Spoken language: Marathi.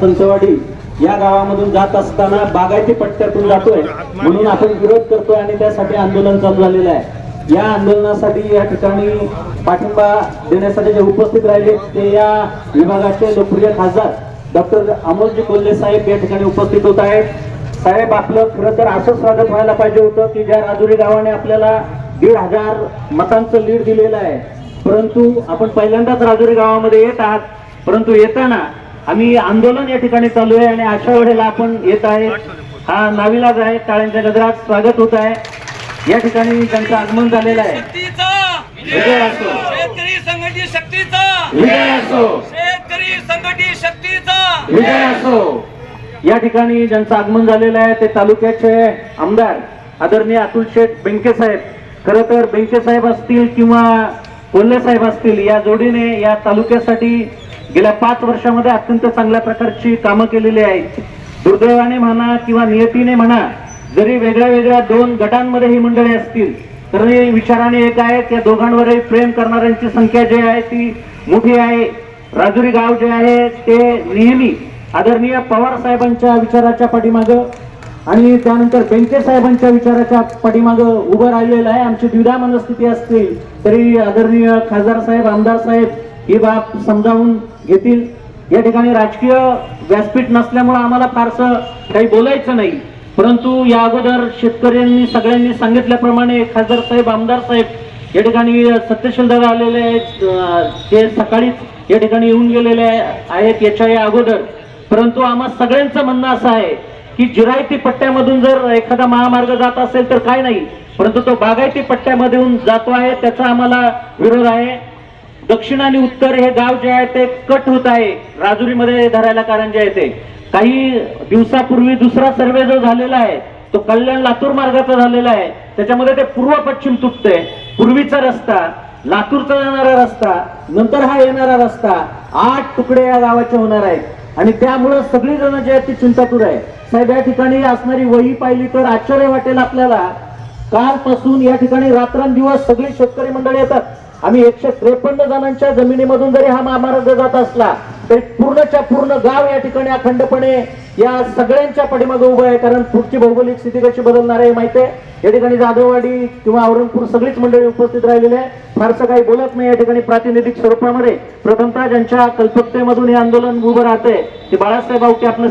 संतवाडी या गावामधून जात असताना बागायती पट्ट्यातून जातोय. म्हणून आपण विरोध करतोय आणि त्यासाठी आंदोलन चालू झालेलं आहे. या आंदोलनासाठी या ठिकाणी पाठिंबा देण्यासाठी जे उपस्थित राहिले ते या विभागाचे लोकप्रिय खासदार डॉक्टर अमोलजी कोल्हे साहेब या ठिकाणी उपस्थित होत आहेत. साहेब आपलं खरं तर असं स्वागत व्हायला पाहिजे होतं की ज्या राजुरी गावाने आपल्याला दीड हजार मतांचं लीड दिलेलं आहे परंतु आपण पहिल्यांदाच राजुरी गावामध्ये येत आहात परंतु येताना आम्ही आंदोलन या ठिकाणी चालू आहे आणि अशा वेळेला आपण येत आहे. हा नाविलाज आहे टाळ्यांच्या गजरात स्वागत होत आहे. या ठिकाणी त्यांचं आगमन झालेलं आहे. शक्तीचा! विजय असो शेतकरी संघटित शक्तीचा! विजय असो शेतकरी संघटित शक्तीचा! विजय असो या ठिकाणी ज्यांचं आगमन झालेलं आहे ते तालुक्याचे आमदार आदरणीय अतुल शेठ बेंके साहेब. खरं तर बेंके साहेब असतील किंवा कोल्हे साहेब असतील या जोडीने या तालुक्यासाठी गेल्या पाच वर्षामध्ये अत्यंत चांगल्या प्रकारची कामं केलेली आहेत. दुर्दैवाने म्हणा किंवा नियतीने म्हणा जरी वेगळ्या वेगळ्या दोन गटांमध्ये ही मंडळी असतील तरी विचाराने एक आहे त्या दोघांवरही प्रेम करणाऱ्यांची संख्या जी आहे ती मोठी आहे. राजुरी गाव जे आहे ते नेहमी आदरणीय पवार साहेबांच्या विचाराच्या पाठीमागं आणि त्यानंतर बेंके साहेबांच्या विचाराच्या पाठीमागं उभं राहिलेलं आहे. आमची द्विधा मनस्थिती असतील तरी आदरणीय खासदार साहेब आमदार साहेब ही बाब समजावून घेतील. या ठिकाणी राजकीय व्यासपीठ नसल्यामुळं आम्हाला फारसं काही बोलायचं नाही. परंतु या अगोदर शेतकऱ्यांनी सगळ्यांनी सांगितल्याप्रमाणे खासदार साहेब आमदार साहेब या ठिकाणी सत्यशील दादा आलेले आहेत. ते सकाळीच या ठिकाणी येऊन गेलेले आहेत याच्या या अगोदर. परंतु आम्हा सगळ्यांचं म्हणणं असं आहे की जिरायती पट्ट्यामधून जर एखादा महामार्ग जात असेल तर काय नाही. परंतु तो बागायती पट्ट्यामधून जातो आहे त्याचा आम्हाला विरोध आहे. दक्षिण आणि उत्तर हे गाव जे आहे ते कट होत आहे. राजुरीमध्ये धरायला कारण जे आहे ते. काही दिवसापूर्वी दुसरा सर्वे जो झालेला आहे तो कल्याण लातूर मार्गाचा झालेला आहे. त्याच्यामध्ये ते पूर्व पश्चिम तुटतंय. पूर्वीचा रस्ता लातूरचा जाणारा रस्ता नंतर हा येणारा रस्ता आठ तुकडे या गावाचे होणार आहेत. आणि त्यामुळं सगळी जण जे आहेत ती चिंतातूर आहे. साहेब या ठिकाणी असणारी वही पाहिली तर आश्चर्य वाटेल आपल्याला. कालपासून या ठिकाणी रात्रंदिवस सगळी शेतकरी मंडळी येतात. आम्ही एकशे त्रेपन्न जणांच्या जमिनीमधून जरी हा महामार्ग जात असला तरी पूर्णच्या पूर्ण गाव या ठिकाणी अखंडपणे या सगळ्यांच्या पाठीमागे उभं आहे. कारण पुढची भौगोलिक स्थिती कशी बदलणार आहे माहिती आहे? या ठिकाणी जाधववाडी किंवा औरंगपूर सगळीच मंडळी उपस्थित राहिलेली आहे. फारसं काही बोलत नाही. या ठिकाणी प्रातिनिधिक स्वरूपामध्ये प्रथमतः ज्यांच्या कल्पकतेमधून हे आंदोलन उभं राहतंय ते बाळासाहेब आवटे आपलं